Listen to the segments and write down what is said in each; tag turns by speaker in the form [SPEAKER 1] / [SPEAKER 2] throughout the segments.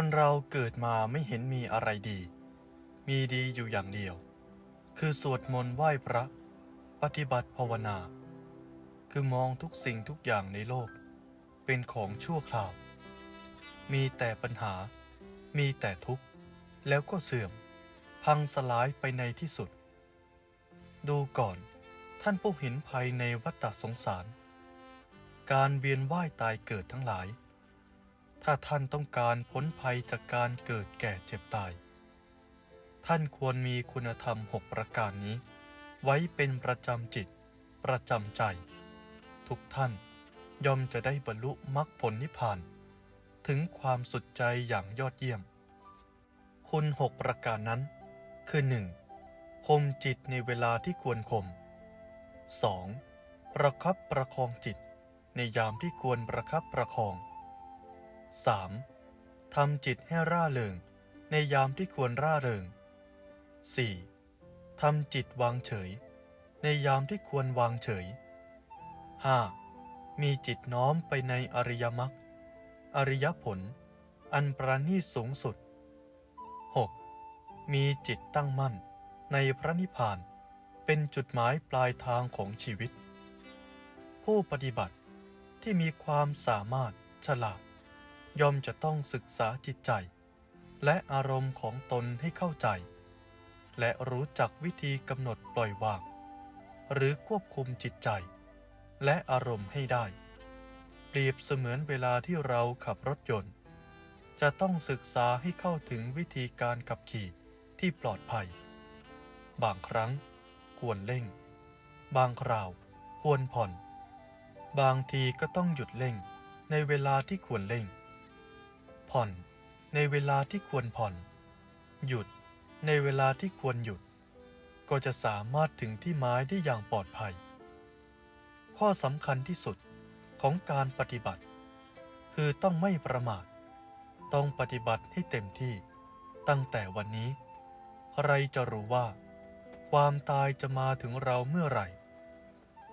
[SPEAKER 1] คนเราเกิดมาไม่เห็นมีอะไรดี มีดีอยู่อย่างเดียว คือสวดมนต์ไหว้พระ ปฏิบัติภาวนา คือมองทุกสิ่งทุกอย่างในโลก เป็นของชั่วคราว มีแต่ปัญหา มีแต่ทุกข์ แล้วก็เสื่อม พังสลายไปในที่สุด ดูก่อนท่านผู้เห็นภัยในวัฏสงสาร การเวียนว่ายตายเกิดทั้งหลาย ถ้าท่านต้องการพ้นภัยจากการเกิดแก่เจ็บตาย ท่านควรมีคุณธรรมหกประการนี้ ไว้เป็นประจำจิต ประจำใจ ทุกท่านย่อมจะได้บรรลุมรรคผลนิพพาน ถึงความสุดใจอย่างยอดเยี่ยม คุณหกประการนั้น คือ 1. คมจิตในเวลาที่ควรคม 2. ประคับประคองจิตในยามที่ควรประคับประคอง 3. ทำจิตให้ร่าเริงในยามที่ควรร่าเริง 4. ทำจิตวางเฉย ในยามที่ควรวางเฉย 5. มีจิตน้อมไปในอริยมรรคอริยผล อันประณีตสูงสุด 6. มีจิตตั้งมั่นในพระนิพพานเป็นจุดหมายปลายทางของชีวิต ผู้ปฏิบัติที่มีความสามารถฉลาด ย่อมจะต้องศึกษาจิตใจ และอารมณ์ของตนให้เข้าใจ และรู้จักวิธีกำหนดปล่อยวาง หรือควบคุมจิตใจ และอารมณ์ให้ได้ เปรียบเสมือนเวลาที่เราขับรถยนต์ จะต้องศึกษาให้เข้าถึงวิธีการขับขี่ที่ปลอดภัย บางครั้งควรเร่ง บางคราวควรผ่อน บางทีก็ต้องหยุดเร่งในเวลาที่ควรเร่ง ผ่อนในเวลาที่ควรผ่อน หยุดในเวลาที่ควรหยุด ก็จะสามารถถึงที่หมายได้อย่างปลอดภัย ข้อสำคัญที่สุดของการปฏิบัติ คือต้องไม่ประมาท ต้องปฏิบัติให้เต็มที่ ตั้งแต่วันนี้ ใครจะรู้ว่า ความตายจะมาถึงเราเมื่อไหร่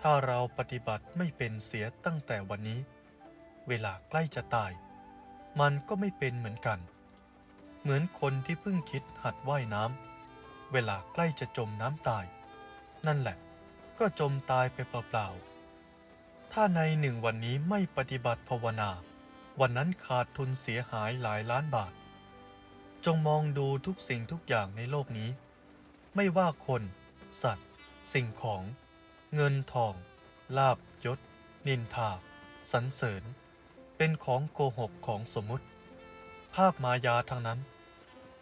[SPEAKER 1] ถ้าเราปฏิบัติไม่เป็นเสียตั้งแต่วันนี้ เวลาใกล้จะตาย มันก็ไม่เป็นเหมือนกัน เหมือนคนที่เพิ่งคิดหัดว่ายน้ำเวลาใกล้จะจมน้ำตาย นั่นแหละ ก็จมตายไปเปล่าๆ ถ้าในหนึ่งวันนี้ไม่ปฏิบัติภาวนา วันนั้นขาดทุนเสียหายหลายล้านบาท จงมองดูทุกสิ่งทุกอย่างในโลกนี้ ไม่ว่าคน สัตว์ สิ่งของ เงินทอง ลาบยศ นินทา สรรเสริญ เป็นของโกหกของสมมุติ ภาพมายาทั้งนั้น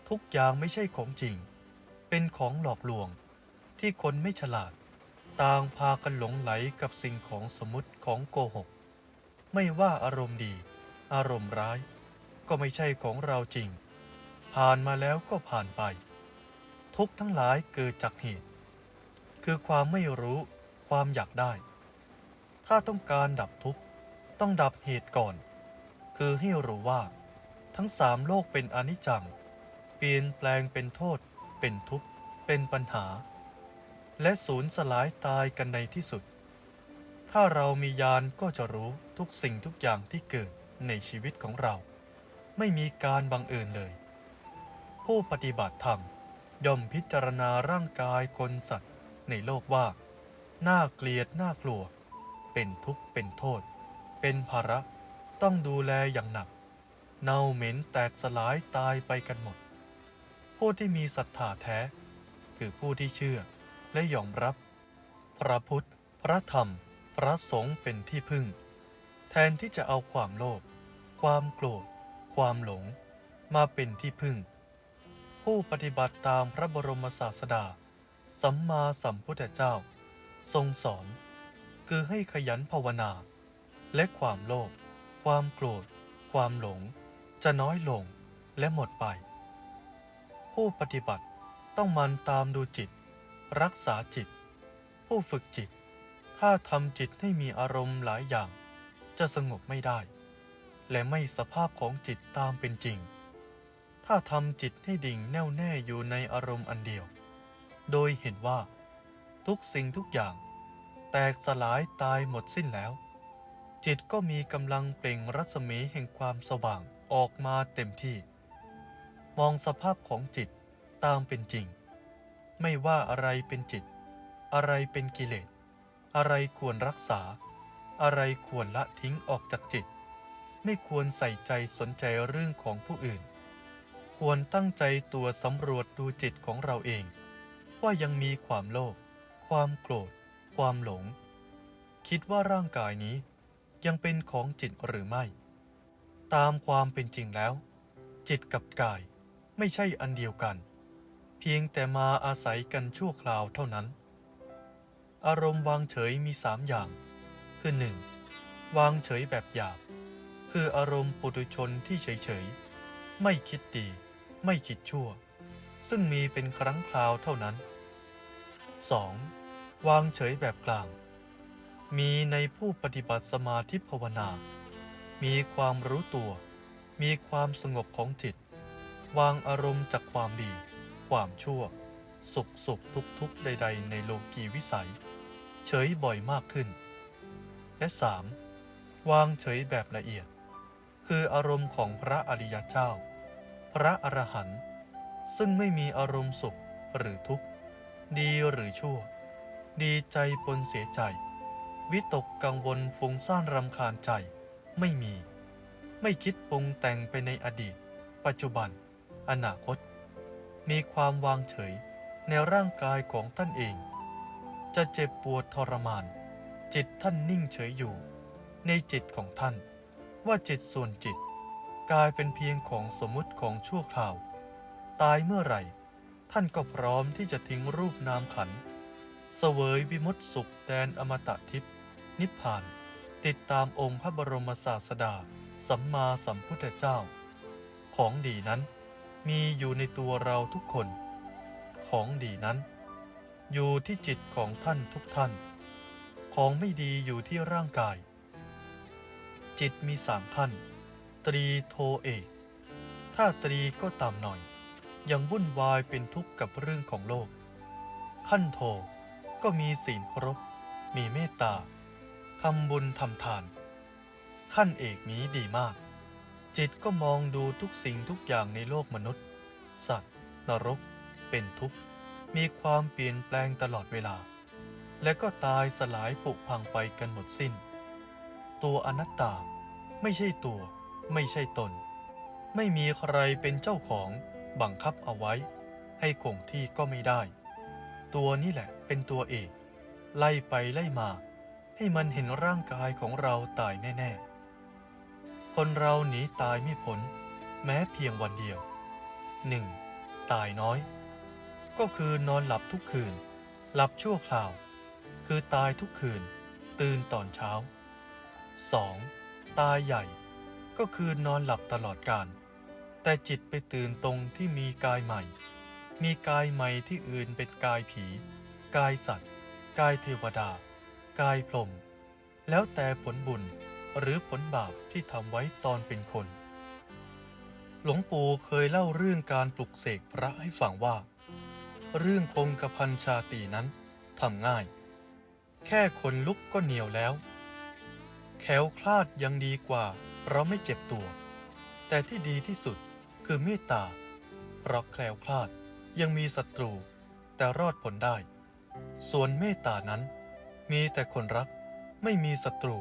[SPEAKER 1] ทุกอย่างไม่ใช่ของจริง เป็นของหลอกลวง ที่คนไม่ฉลาด ต่างพากันหลงไหลกับสิ่งของสมมติของโกหก ไม่ว่าอารมณ์ดี อารมณ์ร้าย ก็ไม่ใช่ของเราจริง ผ่านมาแล้วก็ผ่านไป ทุกทั้งหลายเกิดจากเหตุ คือความไม่รู้ความอยากได้ ถ้าต้องการดับทุกข์ต้องดับเหตุก่อน คือให้รู้ว่า ทั้งสามโลกเป็นอนิจจัง เปลี่ยนแปลงเป็นโทษ เป็นทุกข์ เป็นปัญหา และสูญสลายตายกันในที่สุด ถ้าเรามีญาณก็จะรู้ทุกสิ่งทุกอย่างที่เกิดในชีวิตของเรา ไม่มีการบังเอิญเลย ผู้ปฏิบัติธรรมย่อมพิจารณาร่างกายคนสัตว์ในโลกว่า น่าเกลียดน่ากลัว เป็นทุกข์เป็นโทษ เป็นภาระ ต้องดูแลอย่างหนัก เน่าเหม็นแตกสลายตายไปกันหมด ผู้ที่มีศรัทธาแท้ คือผู้ที่เชื่อและยอมรับ พระพุทธ พระธรรม พระสงฆ์เป็นที่พึ่ง แทนที่จะเอาความโลภความโกรธ ความหลง มาเป็นที่พึ่ง ผู้ปฏิบัติตามพระบรมศาสดา สัมมาสัมพุทธเจ้า ทรงสอน คือให้ขยันภาวนา และความโลภ ความโกรธ ความหลง จะน้อยลงและหมดไป ผู้ปฏิบัติต้องมันตามดูจิต รักษาจิต ผู้ฝึกจิต ถ้าทำจิตให้มีอารมณ์หลายอย่าง จะสงบไม่ได้ และไม่สภาพของจิตตามเป็นจริง ถ้าทำจิตให้ดิ่งแน่วแน่อยู่ในอารมณ์อันเดียว โดยเห็นว่า ทุกสิ่งทุกอย่าง แตกสลายตายหมดสิ้นแล้ว จิตก็มีกำลังเปล่งรัศมีแห่งความสว่างออกมาเต็มที่ มองสภาพของจิตตามเป็นจริง ไม่ว่าอะไรเป็นจิต อะไรเป็นกิเลส อะไรควรรักษา อะไรควรละทิ้งออกจากจิต ไม่ควรใส่ใจสนใจเรื่องของผู้อื่น ควรตั้งใจตัวสำรวจดูจิตของเราเอง ว่ายังมีความโลภความโกรธ ความหลง คิดว่าร่างกายนี้ ยังเป็นของจิตหรือไม่ ตามความเป็นจริงแล้ว จิตกับกายไม่ใช่อันเดียวกัน เพียงแต่มาอาศัยกันชั่วคราวเท่านั้น อารมณ์วางเฉยมีสามอย่าง คือหนึ่งวางเฉยแบบหยาบ คืออารมณ์ปุถุชนที่เฉยๆ ไม่คิดดี ไม่คิดชั่ว ซึ่งมีเป็นครั้งคราวเท่านั้น 2. วางเฉยแบบกลาง มีในผู้ปฏิบัติสมาธิภาวนา มีความรู้ตัว มีความสงบของจิต วางอารมณ์จากความดี ความชั่ว สุขสุขทุกทุกใด ๆ ในโลกีวิสัย เฉยบ่อยมากขึ้น และ 3. วางเฉยแบบละเอียด คืออารมณ์ของพระอริยเจ้า พระอรหันต์ซึ่งไม่มีอารมณ์สุขหรือทุกข์ ดีหรือชั่ว ดีใจปนเสียใจ วิตกกังวลฟุ้งซ่านรำคาญใจ ไม่มี ไม่คิดปรุงแต่งไปในอดีต ปัจจุบัน อนาคต มีความวางเฉยในร่างกายของท่านเอง จะเจ็บปวดทรมาน จิตท่านนิ่งเฉยอยู่ ในจิตของท่าน ว่าจิตส่วนจิต กลายเป็นเพียงของสมมุติของชั่วคราว ตายเมื่อไหร่ ท่านก็พร้อมที่จะทิ้งรูปนามขันเสวยวิมุตติสุขแดนอมตะทิพย์ นิพพาน ติดตามองค์พระบรมศาสดา สัมมาสัมพุทธเจ้า ของดีนั้น มีอยู่ในตัวเราทุกคน ของดีนั้น อยู่ที่จิตของท่านทุกท่าน ของไม่ดีอยู่ที่ร่างกาย จิตมีสามขั้น ตรีโทเอกถ้าตรีก็ต่ำหน่อย ยังวุ่นวายเป็นทุกข์กับเรื่องของโลก ขั้นโทก็มีศีลครบ มีเมตตา ทำบุญทำทาน ขั้นเอกนี้ดีมาก จิตก็มองดูทุกสิ่งทุกอย่างในโลกมนุษย์ สัตว์ นรก เป็นทุกข์ มีความเปลี่ยนแปลงตลอดเวลา และก็ตายสลายผุพังไปกันหมดสิ้น ตัวอนัตตาไม่ใช่ตัว ไม่ใช่ตน ไม่มีใครเป็นเจ้าของบังคับเอาไว้ ให้คงที่ก็ไม่ได้ ตัวนี่แหละเป็นตัวเอก ไล่ไปไล่มา ให้มันเห็นร่างกายของเราตายแน่ ๆ คนเราหนีตายไม่พ้นแม้เพียงวันเดียว 1. ตายน้อย ก็คือนอนหลับทุกคืน หลับชั่วคราว คือตายทุกคืน ตื่นตอนเช้า 2. ตายใหญ่ ก็คือนอนหลับตลอดการ แต่จิตไปตื่นตรงที่มีกายใหม่ มีกายใหม่ที่อื่นเป็นกายผี กายสัตว์ กายเทวดา กายพรมแล้วแต่ผลบุญหรือผลบาปที่ทำไว้ตอนเป็นคน หลวงปู่เคยเล่าเรื่องการปลุกเสกพระให้ฟังว่า เรื่องคงกระพันชาตรีนั้นทำง่าย แค่คนลุกก็เหนียวแล้ว แขวคลาดยังดีกว่า เพราะไม่เจ็บตัว แต่ที่ดีที่สุดคือเมตตา เพราะแคล้วคลาดยังมีศัตรูแต่รอดพ้นได้ ส่วนเมตตานั้น มีแต่คนรักไม่มีศัตรู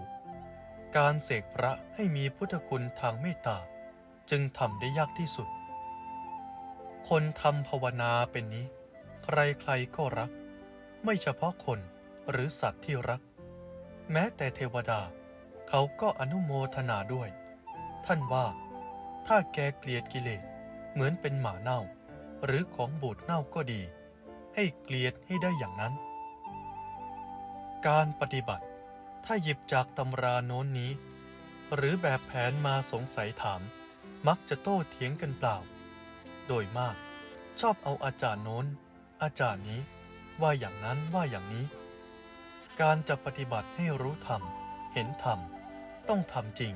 [SPEAKER 1] การเสกพระให้มีพุทธคุณทางเมตตา จึงทำได้ยากที่สุด คนทำภาวนาเป็นนี้ ใครๆก็รัก ไม่เฉพาะคนหรือสัตว์ที่รัก แม้แต่เทวดาเขาก็อนุโมทนาด้วย ท่านว่า ถ้าแกเกลียดกิเลสเหมือนเป็นหมาเน่า หรือของบูดเน่าก็ดี ให้เกลียดให้ได้อย่างนั้น การปฏิบัติ ถ้าหยิบจากตำราโน้นนี้ หรือแบบแผนมาสงสัยถาม มักจะโต้เถียงกันเปล่า โดยมาก ชอบเอาอาจารย์โน้น อาจารย์นี้ ว่าอย่างนั้นว่าอย่างนี้ การจะปฏิบัติให้รู้ธรรม เห็นธรรม ต้องทำจริง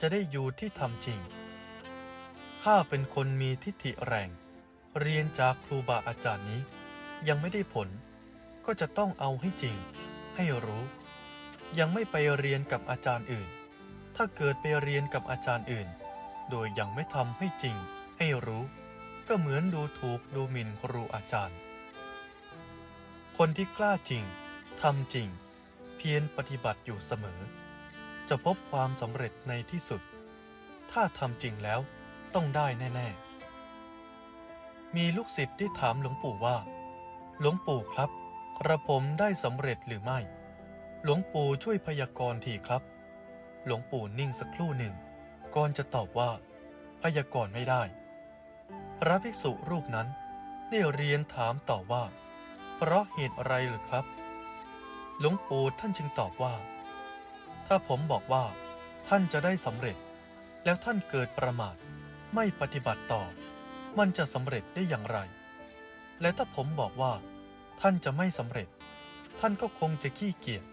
[SPEAKER 1] จะได้อยู่ที่ทำจริง ข้าเป็นคนมีทิฏฐิแรง เรียนจากครูบาอาจารย์นี้ ยังไม่ได้ผลก็จะต้องเอาให้จริง ให้รู้ ยังไม่ไปเรียนกับอาจารย์อื่น ถ้าเกิดไปเรียนกับอาจารย์อื่น โดยยังไม่ทำให้จริง ให้รู้ ก็เหมือนดูถูกดูหมิ่นครูอาจารย์ คนที่กล้าจริงทำจริง เพียรปฏิบัติอยู่เสมอ จะพบความสำเร็จในที่สุด ถ้าทำจริงแล้วต้องได้แน่ ๆ มีลูกศิษย์ที่ถามหลวงปู่ว่า หลวงปู่ครับ กระผมได้สำเร็จหรือไม่ หลวงปู่ช่วยพยากรณ์ทีครับ หลวงปู่นิ่งสักครู่หนึ่ง ก่อนจะตอบว่า พยากรณ์ไม่ได้ พระภิกษุรูปนั้นได้เรียนถามต่อว่า เพราะเหตุอะไรหรือครับ หลวงปู่ท่านจึงตอบว่า ถ้าผมบอกว่า ท่านจะได้สำเร็จ แล้วท่านเกิดประมาท ไม่ปฏิบัติต่อ มันจะสำเร็จได้อย่างไร และถ้าผมบอกว่า ท่านจะไม่สำเร็จ ท่านก็คงจะขี้เกียจ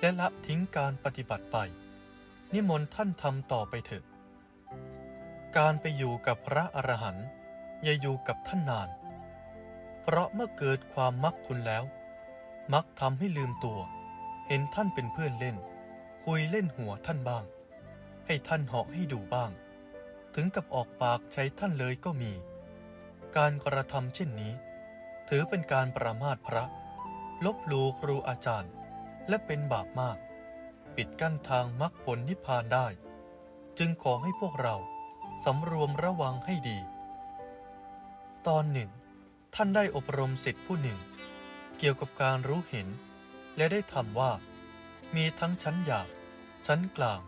[SPEAKER 1] และละทิ้งการปฏิบัติไป นิมนต์ท่านทำต่อไปเถอะการไปอยู่กับพระอรหันต์อย่าอยู่กับท่านนาน เพราะเมื่อเกิดความมักคุณแล้ว มักทำให้ลืมตัว เห็นท่านเป็นเพื่อนเล่น คุยเล่นหัวท่านบ้าง ให้ท่านเหาะให้ดูบ้าง ถึงกับออกปากใช้ท่านเลยก็มี การกระทำเช่นนี้ ถือเป็นการประมาทพระ ลบหลู่ครูอาจารย์ และเป็นบาปมาก ปิดกั้นทางมรรคผลนิพพานได้ จึงขอให้พวกเราสำรวมระวังให้ดี ตอนหนึ่ง ท่านได้อบรมสิทธิผู้หนึ่ง เกี่ยวกับการรู้เห็น และได้ทำว่า มีทั้งชั้นหยาบ ชั้นกลาง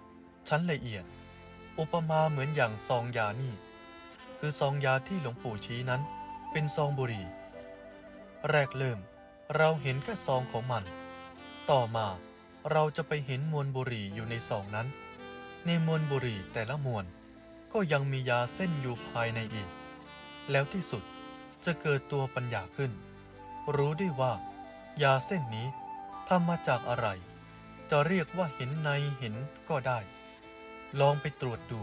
[SPEAKER 1] ชั้นละเอียด อุปมาเหมือนอย่างซองยานี่ คือซองยาที่หลวงปู่ชี้นั้น เป็นซองบุหรี่ แรกเริ่ม เราเห็นแค่ซองของมัน ต่อมาเราจะไปเห็นมวลบุหรี่อยู่ในซองนั้น ในมวลบุหรี่แต่ละมวลก็ยังมียาเส้นอยู่ภายในอีก แล้วที่สุดจะเกิดตัวปัญญาขึ้น รู้ได้ว่า ยาเส้นนี้ทำมาจากอะไร จะเรียกว่าเห็นในเห็นก็ได้ ลองไปตรวจดู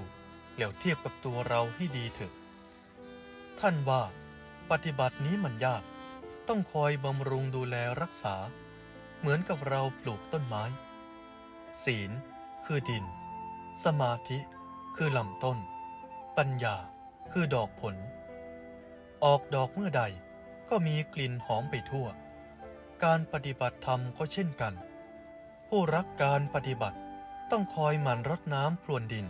[SPEAKER 1] แล้วเทียบกับตัวเราให้ดีเถอะ ท่านว่า ปฏิบัตินี้มันยาก ต้องคอยบำรุงดูแลรักษา เหมือนกับเราปลูกต้นไม้ ศีล คือดิน สมาธิ คือลำต้น ปัญญา คือดอกผล ออกดอกเมื่อใดก็มีกลิ่นหอมไปทั่ว การปฏิบัติธรรมก็เช่นกัน ผู้รักการปฏิบัติต้องคอยหมั่นรดน้ำพรวนดิน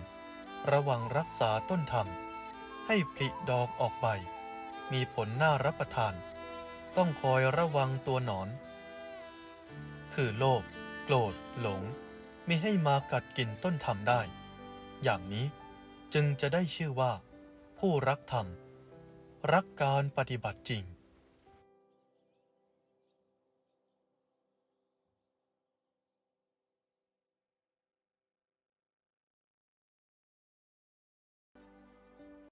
[SPEAKER 1] ระวังรักษาต้นธรรม ให้ผลิดอกออกใบมีผลน่ารับประทาน ต้องคอยระวังตัวหนอน คือโลภโกรธหลงไม่ให้มากัดกินต้นธรรมได้ อย่างนี้จึงจะได้ชื่อว่า ผู้รักธรรม รักการปฏิบัติจริง